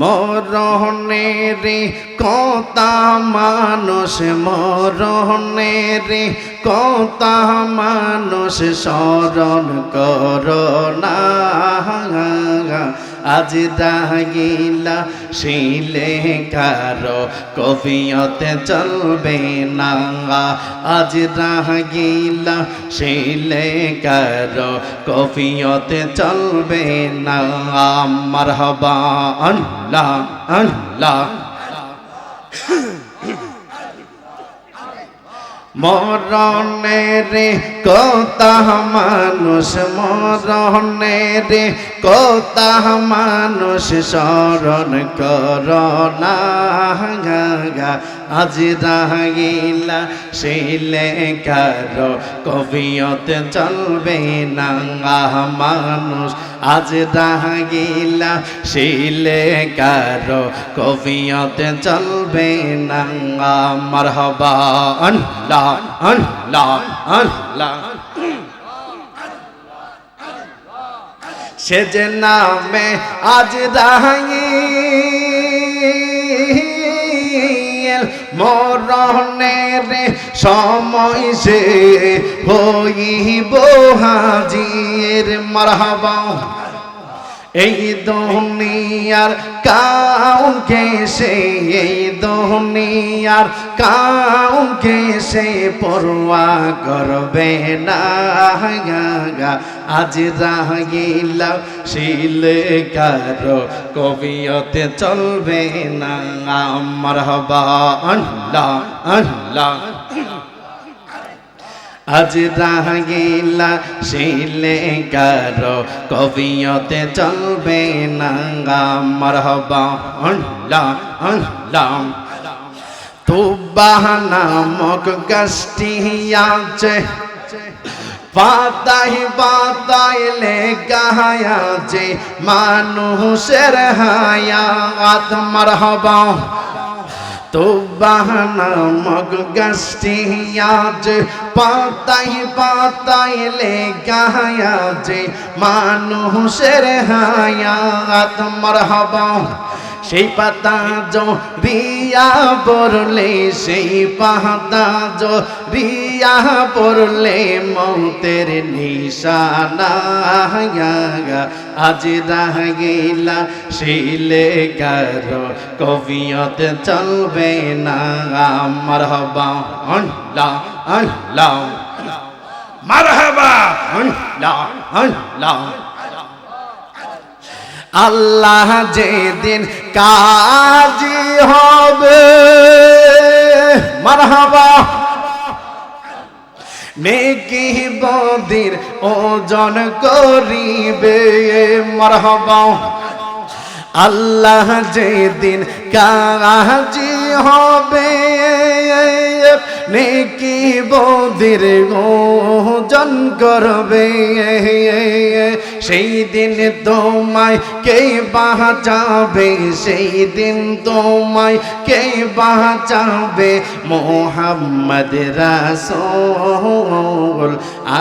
মরণে রে কতা মানুষ মরণে কতা মানুষ স্মরণ করোনা আজ দাগিলা শিলে কারও কফিয়তে চলবে না। আজ রাগিলা শিলে কারও কফিয়তে চলবে না। মারহাবা আল্লাহ আল্লাহ। মরণে রে কতা মানুষ মরণে রে কতা মানুষ শরণ করোনা আজ রাগিলা শিলে কারও কবিয়তে চলবে না মানুষ। আজ রাগিলা শিলে কারও কবিয়তে চলবে না মারহাবা। আল্লাহ আল্লাহ আল্লাহ। সে যে নামে আজ রাহি মরণের সময় সে হইব হাজির। মারহাবা। এই দুনিয়ার কাউকে সে, এই দুনিয়ার কাউকে সে পড়ুয়া করবে না। আজ রাগিলা শিলে কারও কবিয়তে চলবে না। আমার হবা আল্লাহ আল্লাহ। আজ রাগিলা শিলে কারও কবিয়তে চলবে না মারহবা, আল্লাহ আল্লাহ। তুবাহ নামক গাছটি আছে পাতাই পাতাই লেগায়া যে মানুষের হায়াত, মারহবা তো বাহানামক গাছটি আজ পাতাই পাতাই লেগায়া যে মানুষের হায়াত মারহাবা। সেই পাতা যো রিয়া পড়লে, সেই পাতা যো রিয়া পড়লে মৌতের নিশানা আজ রাগিলা শিলে কারও কবিয়ত চলবে না। আমার হবা আল্লাহ আল্লাহ। মারহাবা, আল্লাহ আল্লাহ। আল্লাহ যেদিন কাজী হবে। মারহাবা। নেকি বদির ওজন করিবে। মারহাবা। আল্লাহ যেদিন কাজী হবে। নেকি বদির ওজন করবে। সেই দিন তোমায় কে বাঁচাবে সেই দিন তোমায় কে বাঁচাবে মোহাম্মদ রাসূল,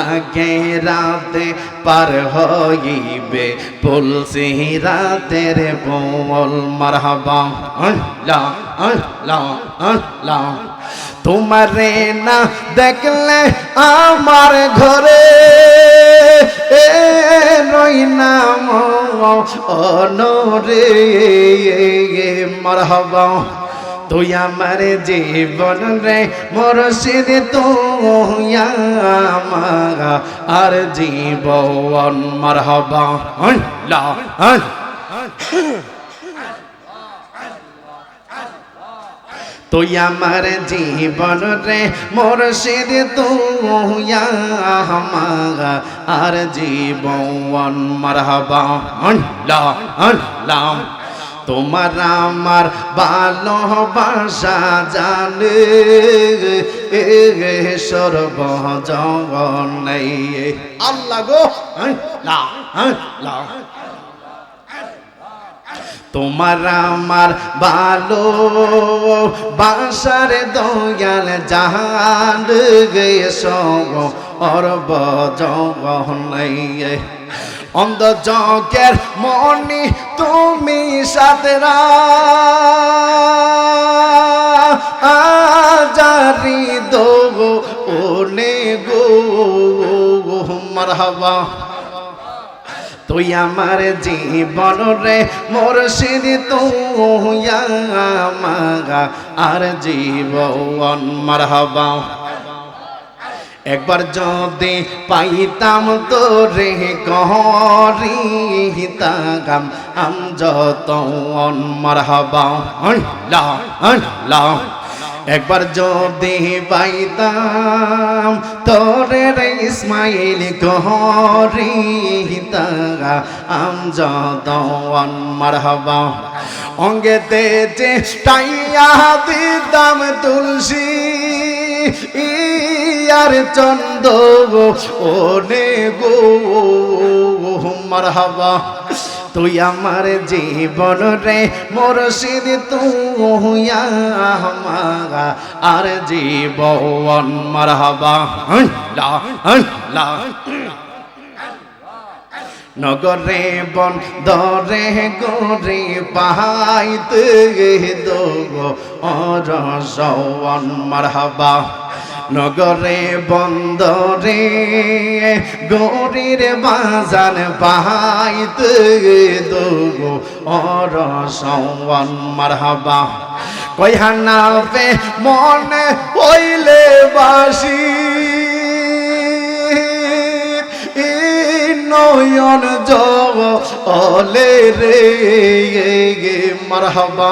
আগে রাতে পার হইবে পুলসি রাতের বল। মারহাবা। আল্লাহ আল্লাহ আল্লাহ। তোমারে না দেখলে আমার ঘরে এ রই নাম অনরে মারহাবা। তুই আমার জীবন রে মুর্শিদ তুই আমার আর জীবন মারহাবা। আল্লাহ। তুই আমার জীবন রে মুর্শিদ আমার আর জীবন। মারহাবা তোমার আমার ভালোবাসা জানে সর্বজন আল্লাহ গো, আল্লাহ আল্লাহ। তোমার আমার ভালো বাসার দয়াল জাহান গে সব অরব জগন অন্ধ জগের মনি তুমি সাতরা আজারি দো ওনে গো, মারহাবা। তুই আমার জীবন রে মুর্শিদ তুইয়া মাগা আর জীবন। মারহাবা। একবার যদি পাইতাম তোরে গহরি তাগাম আম যত মারহাবা। লা লা একবার যদি পাইতাম, তোরে রে ইসমাইল গহরি তাগা আম যত মারহাবা। অঙ্গেতে যে টাইয়া দিতাম তুলসী, ইয়ার চন্দ ওনে গো মারহাবা। তুই আমার জীবন রে মুর্শিদ তুইয়া আর জীবন মারহাবা। লা লা। নগরে বন দরে গরে পাহাইতে দোগো। অরসন মারহাবা। নগরে, বন্দরে, গরির বাজান পাহাইতে দোগো অরসন মারহাবা। কইহানা পে মনে হইলে বাসি। নয়ন জলে রে মারহাবা।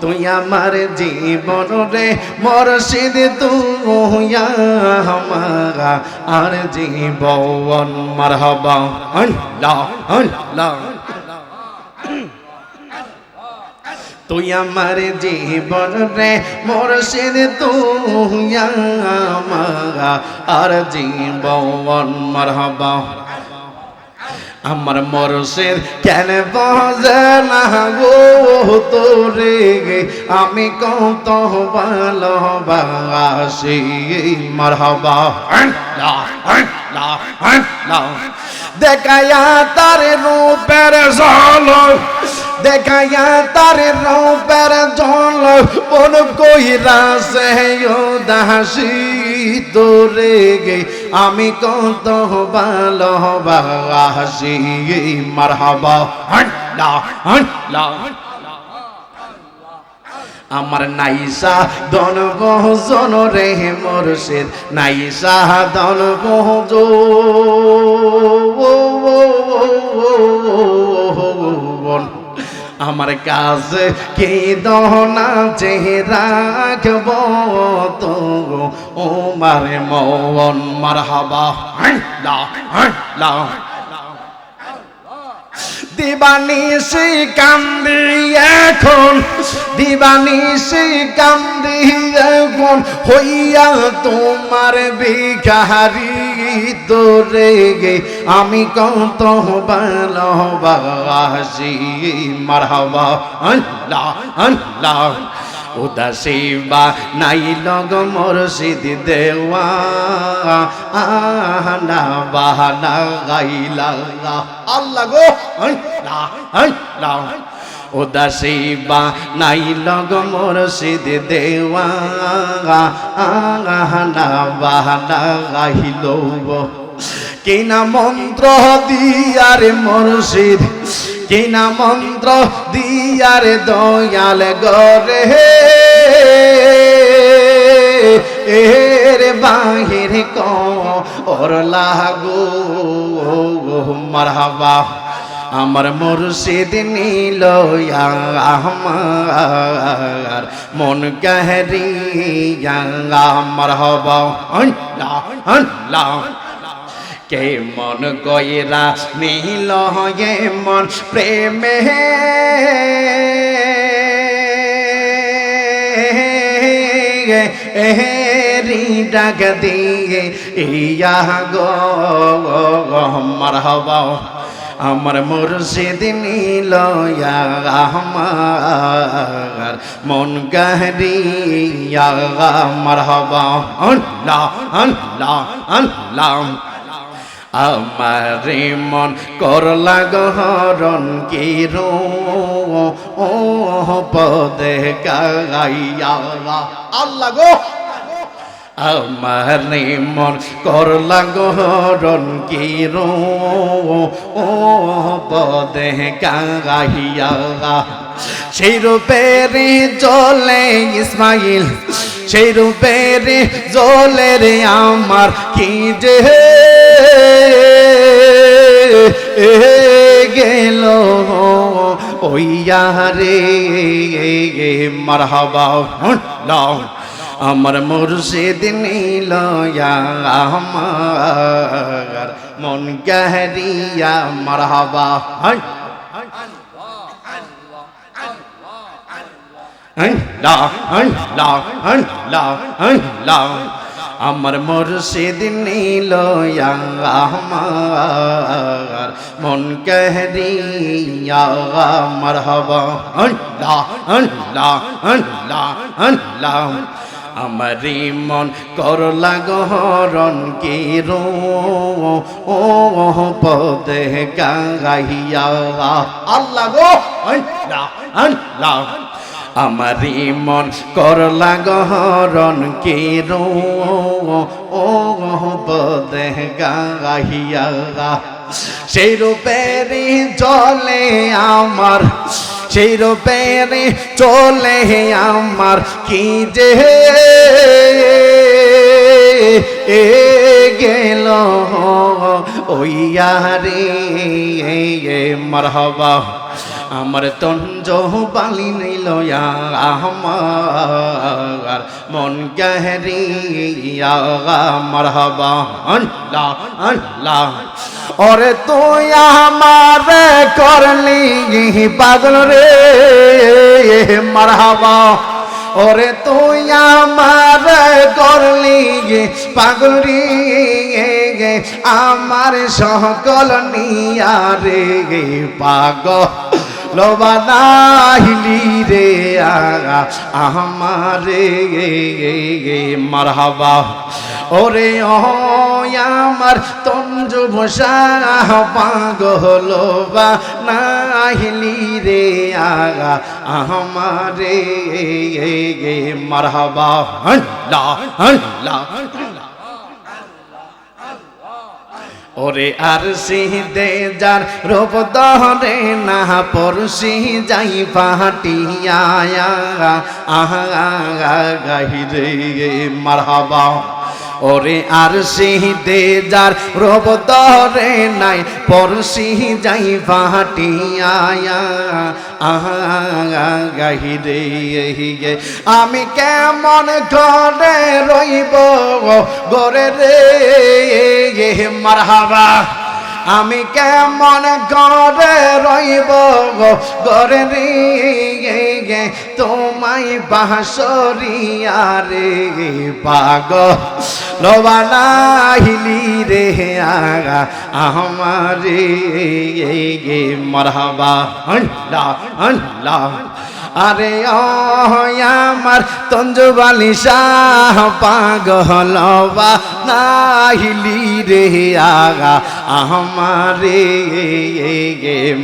তুই আমার জীবন রে মরশিদ তুইয়া আমারা আর জীবন। মারহাবা। আল্লাহ আল্লাহ। তুই আমার জীবন রে মুর্শিদ তুইয়া আমারা আর জীবন। মারহাবা। আমার মরসের কেন বাজে না গো তোরে আমি কত ভালোবাসি মারহাবা। দেখায়া তার রূপের জল দেখায়া তার রূপের জল মন কইরা সে দাসী তোরে গে, আমি কত ভালোবাসি, মারহাবা লা আমার নাইসা দন বহুজন রে মুর্শিদ, নাইসা দন বহুজন আমার কাছে কে দহনা চেহারা রাখব তো? ও মারে মন মারহাবা লা লা। দিবানিসি কান্দি এখন দিবানিসি কান্দি এখন, হইয়া তোমার বিকারি তোরে গে আমি কত ভালোবাসি, মারহাবা, আল্লাহ আল্লাহ। উদাসী বা নাই লগ মুর্শিদ দেওয়া। আহনা বাহানা গাইলা আল্লাহ গো। আল্লাহ আল্লাহ উদাসী বা নাই লগ মুর্শিদ দেওয়া। আহনা বাহানা গাইল কিনা মন্ত্র দিয়ারে মুর্শিদ কিনা মন্ত্র দিয়ারে দয়াল গরে। এর বাহির ক ওর লাগো। মারহাবা, আমার মুর্শিদ নীল আমার, মন গহরিয়া আমার হবা কে মন কইরা নীল হয়ে মন প্রেমে। রি ডাক দিয়ে, ইয়া গো আমার হবা আমার মুর্শিদ নীল আমার মন গহরিয়া আমার হবা আল্লাহ আল্লাহ আল্লাহ। আমার মন করলা গহরণ কি রো ও পদে গাইয়া আল্লাহ গো! আমার মন করলা গহরণ কি রো ও পদে গাইয়া সেই রূপের জলে ইসমাইল সেই রূপের জলে রে আমার কি যে গেল ওইয়ারে মারহাবা লাও আমার মুর্শিদ নীল আমার। মন গহরিয়া, মারহাবা, হন। লা লা লা লা আমার মুর্শিদ নীল আমার মন কহরিয়া লা লা লা আমারি মন করলা গহরণ কি রো? ও পদে গাইয়া আল্লাহ গো লা আমারি মন করলা গহরণ কে রো? ও গাহিয়া সেই রূপের জলে আমার, সেই রূপের চলে আমার কি যে এ গেল? ওইয়ারে মারহাবা। আমার তঞ্জ বালি নিল আমার মন গহরিয়া, মারহাবা, আল্লাহ ওরে তুই আমার করলি পাগল রে, মারহাবা। ওরে তুই আমার করলি পাগল রে, আমার সকল নিয়া রে পাগ লবানাহিলি রে আগা, আমারে মারহাবা। ওরে আমার তঞ্জু বসা পাগল বা নাহিলি রে আগা, আমারে মারহাবা। হল্লা হল্লা। ওরে আর দে যার রূপ দহরে না পরশি যাই পাহাটিয়া আহা গাহি রে মারহাবা। ওরে আর দে যার রব দরে নাই, পরশি যাই পাহাটিয়া আহা, গাহি রে আমি কেমন ঘরে রইব গরে রে মারহাবা। আমি কেমন ঘরে রইব গরে রে তোমায় বাসরিয়া রে পাগ লবানাহিলি রে আগা, আমারে মারহাবা। আল্লাহ আল্লাহ। আরে আমার তঞ্জবালি শাহ, পাগল বা নাহিলি রে আগা, আমারে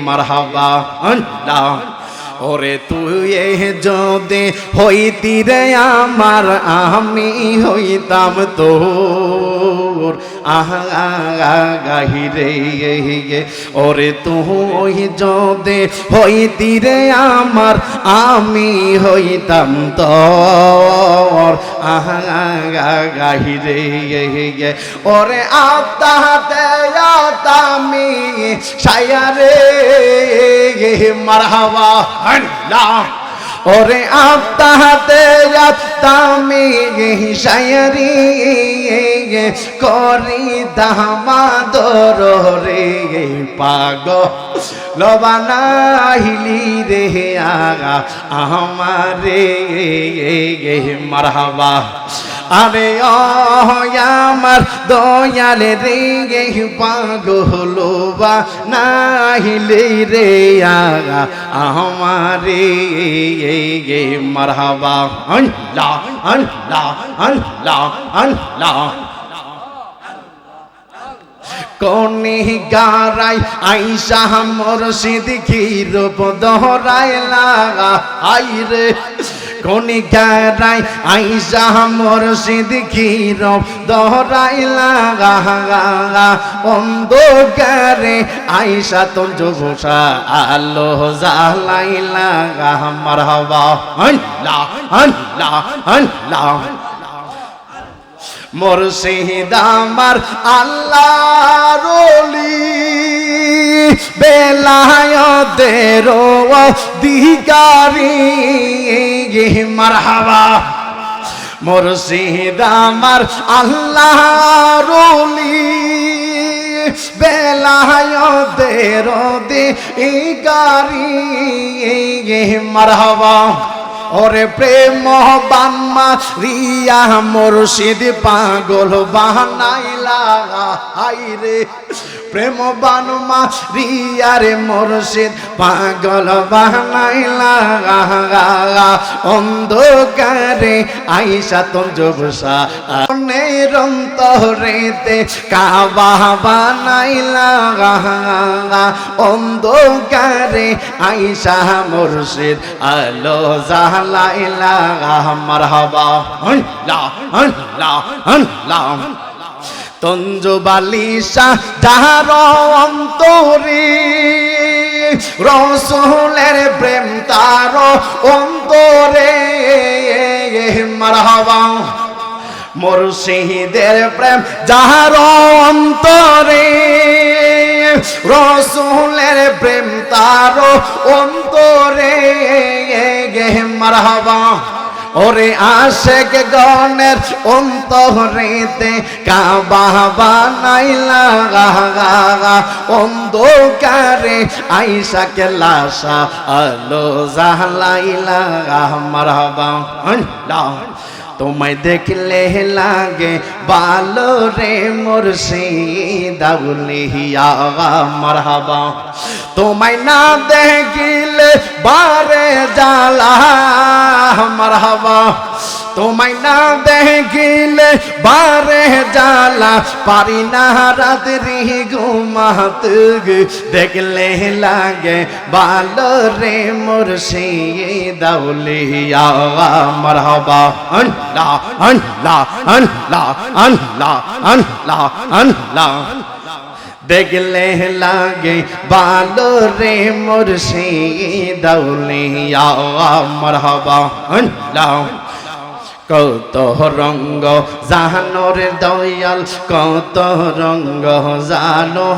মারহাবা। আল্লাহ, ওরে তুই যদি হইতি রে আমার, আমি হইতাম তোর আহা গাহি রে ওরে তুই যদি হইতি রে আমার, আমি হইতাম তোর। আহা গাহি রে ওরে আত্মাতে আতামি সায়ারে মারহাবা। আল্লাহ। ওরে আত্মাতে আত্মামি শায়রি করি দামাদর রে পাগ। লবানাহিলি রে আগা আমারে মারহাবা। আরে আমার দয়ালে রে পাগল বা নাহিলে রে আগা আমারে মারহাবা, আল্লাহ আল্লাহ আল্লাহ আল্লাহ। কোনি গারাই আইসা মুর্শিদ ক্ষীরূপ দহরায় লাগা আই রে কোনি গারাই, আইসা মুর্শিদ ক্ষীরূপ দহরাই লাগা অন্ধকারে আইসা তোর যোগসা আলো জালাই লাগা মারহাবা। আল্লাহ আল্লাহ আল্লাহ মুর্শিদ আমার আল্লাহ রলি বেলায়তের দিকারি মারহাবা। মুর্শিদ আমার আল্লাহ রলি বেলায়তের দিকারি মারহাবা। ওরে প্রেম বান্মা রিয়া মুর্শিদ পাগল বাহানাইলা হাই রে প্রেম বানমা রিয়া রে মুর্শিদ পাগল বাহানাইলা অন্ধকারে আইসা তোর জবসা। নিরন্তরেতে কাবা বানাইলা। অন্ধকারে আইসা মুর্শিদ আলো জালাইলা মারহাবা। আল্লাহ আল্লাহ আল্লাহ। তঞ্জু বালিশা, যাহার অন্তরে রসুলের প্রেম তার অন্তরে। মারহাবা, মুর্শিদের প্রেম যাহার অন্তরে। রসুলের প্রেম তার অন্তরে। মারহাবা ওরে আশেক গণের অন্তরেতে কাবা বানাইলা অন্ধকারে আইসাকে লাশা আলো জাহলাইলা মারহাবা। তোমায় দেখলে লাগে বালো রে মুর্শিদাউলিয়া মারহাবা। তোমায় না দেখিলে বারে জালা মারহাবা। তোমায় না দেখিলে বারে জালা পারি না রাত্রি ঘুমাতে দেখলে লাগে বালো রে মুর্শিদাউলিয়া মারহাবা আল্লাহ আল্লাহ আল্লাহ আল্লাহ আল্লাহ আল্লাহ দেখলে লাগে বালো রে মুর্শিদাউলিয়া মারহাবা আল্লাহ কত রঙ্গ জানোর দয়াল কত রঙ্গ জানো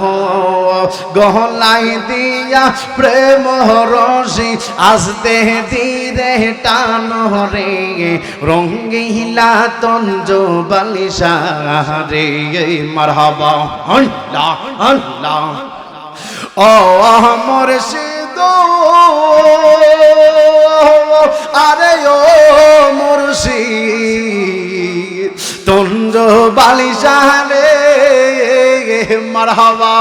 গহলাই দিয়া প্রেম রসি আসতে ধীরে টানো রে, রঙ্গিলা তঞ্জ বালিশা রে মারহাবা আল্লাহ আল্লাহ ও আমার সিদো আরে ও মুর্শিদ তঞ্জ বালিশানে মারহাবা।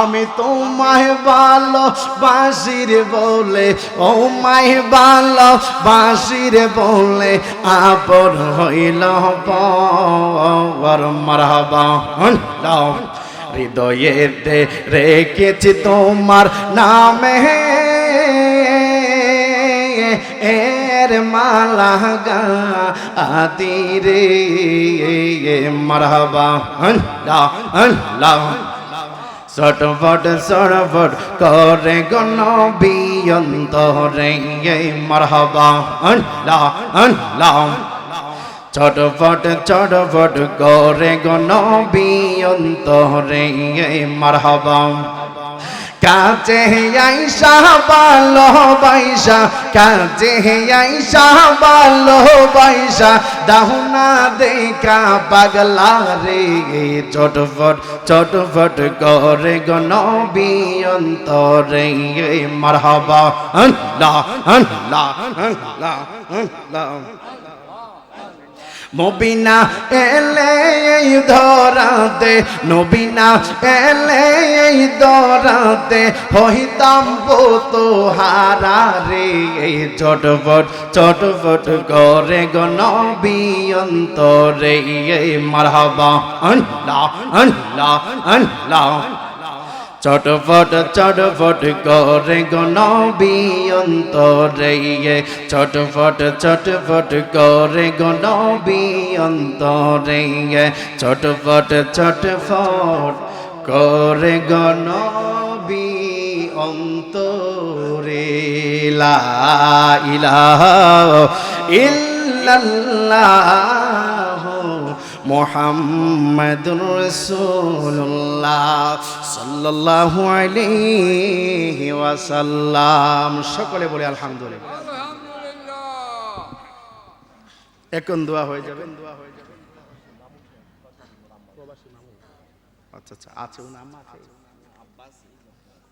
আমি তো তোমায় ভালো বাসির বলে, ও মাই ভালো বাসির বলে আপন হইল পর মারহাবা। হৃদয়েতে রেখেছি তোমার নামে। এর মালা গা আদিরে মারহাবা আল্লাহ চটফট চটফট করে গণ বিয়ন্ত রে মারহাবা আল্লাহ আল্লাহ চটফট চটফট করে গণ বিয়ন্ত রে মারহাবা। কাজে আইসা বালো বাইসা কাজে আইসা বালো বাইসা দাহুনা দেখা পাগলা রে চটফট চটফট করে গণ বিয়ন্তরে মারহাবা। আল্লাহ আল্লাহ আল্লাহ আল্লাহ। মবিনা এলে এই ধরাতে, নবীনা এলে এই ধরাতে, হইতাম তো হারা রে চটপট চটপট করে গনবি অন্তরে মারহাবা, আল্লাহ আল্লাহ আল্লাহ। চটপট চটপট করে গনবি অন্তরে চটপট চটপট করে গনবি অন্তরে চটপট চটপট করে গনবি অন্তরে। লা ইলাহা ইল্লাল্লাহ। মোহাম্মদুর রাসূলুল্লাহ সাল্লাল্লাহু আলাইহি ওয়াসাল্লাম। সকলে বলে আলহামদুলিল্লাহ। এখন দোয়া হয়ে যাবে। দোয়া হয়ে যাবে। আচ্ছা আচ্ছা আছে ও নাম আছে?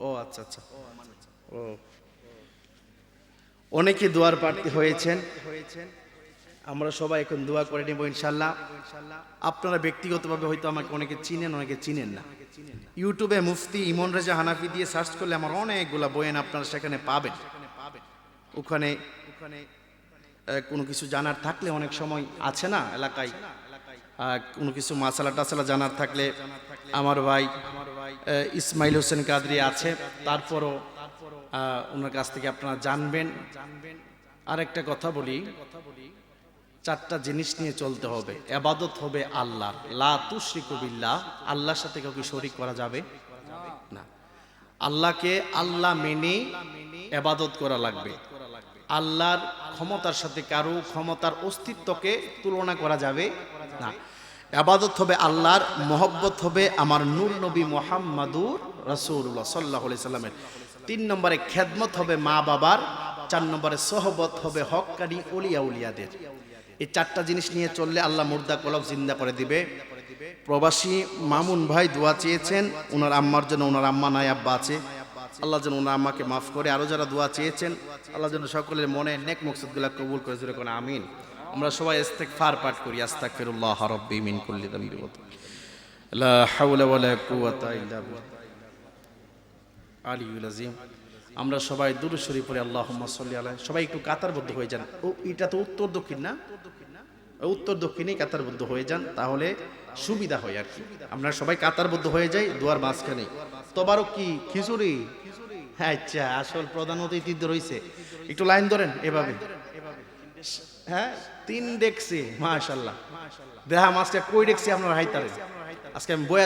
ও আচ্ছা আচ্ছা। ও। অনেকে দোয়ার প্রার্থী হয়েছেন। আমরা সবাই এখন দোয়া করে নেব ইনশাল্লাহ আপনারা ব্যক্তিগতভাবে হয়তো আমাকে অনেকে চিনেন অনেকে চিনেন না। ইউটিউবে মুফতি ইমন রেজা হানাফি দিয়ে সার্চ করলে আমার অনেকগুলা বইয়েন আপনারা সেখানে পাবেন। ওখানে ওখানে কোনো কিছু জানার থাকলে অনেক সময় আছে না এলাকায়। কোনো কিছু মাসালা টাসালা জানার থাকলে আমার ভাই ইসমাইল হোসেন কাদরি আছে। তারপরও ওনার কাছ থেকে আপনারা জানবেন। জানবেন আর একটা কথা বলি চারটা জিনিস নিয়ে চলতে হবে। এবাদত হবে আল্লাহ লা তুশরিকু আল্লাহর সাথে কাউকে শরিক করা যাবে না। আল্লাহকে আল্লাহ মেনে এবাদত করা লাগবে। আল্লাহর ক্ষমতার সাথে কারও ক্ষমতার অস্তিত্বকে তুলনা করা যাবে না। আবাদত হবে আল্লাহর, মহব্বত হবে আমার নূর নবী মোহাম্মদুর রসুল্লাহ সাল্লাহ সাল্লামের। তিন নম্বরে খেদমত হবে মা বাবার চার নম্বরে সহবত হবে হকানি উলিয়া উলিয়াদের এই চারটা জিনিস নিয়ে চললে আল্লাহ মুর্দা কলব জিন্দা করে দিবে। প্রবাসী মামুন ভাই দোয়া চেয়েছেন ওনার আম্মার জন্য ওনার আম্মা নাই, আব্বা আছে। আল্লাহ যেন ওনার আম্মাকে মাফ করে আরও যারা দোয়া চেয়েছেন, আল্লাহ যেন সকলের মনে নেক মকসদগুলা কবুল করে জুড়ে কোন আমিন। আমরা সবাই ইস্তেক ফার পাঠ করি আস্তাক ফিরুল্লাহ রব্বি মিন কুল্লি বিল্লাহ। আলিউল আজিম আমরা সবাই দূরে সরি পড়ে আল্লাহ সাল্লি আলাই সবাই একটু কাতারবদ্ধ হয়ে যান। ও, এটা তো উত্তর দক্ষিণ না? উত্তর দক্ষিণে কাতারবদ্ধ হয়ে যান, তাহলে সুবিধা হয় আর কি। আমরা সবাই কাতারবদ্ধ হয়ে যাই, দুয়ার মাঝখানে। তবারও কি? খিচুড়ি? হ্যাঁ আচ্ছা আসল প্রধান অতিথি রয়েছে। একটু লাইন ধরেন, এভাবে। হ্যাঁ তিন দেখছি মাশাল্লাহ দেহা মাছটা কই দেখছি আপনার হাইতারে? আজকে আমি বয়া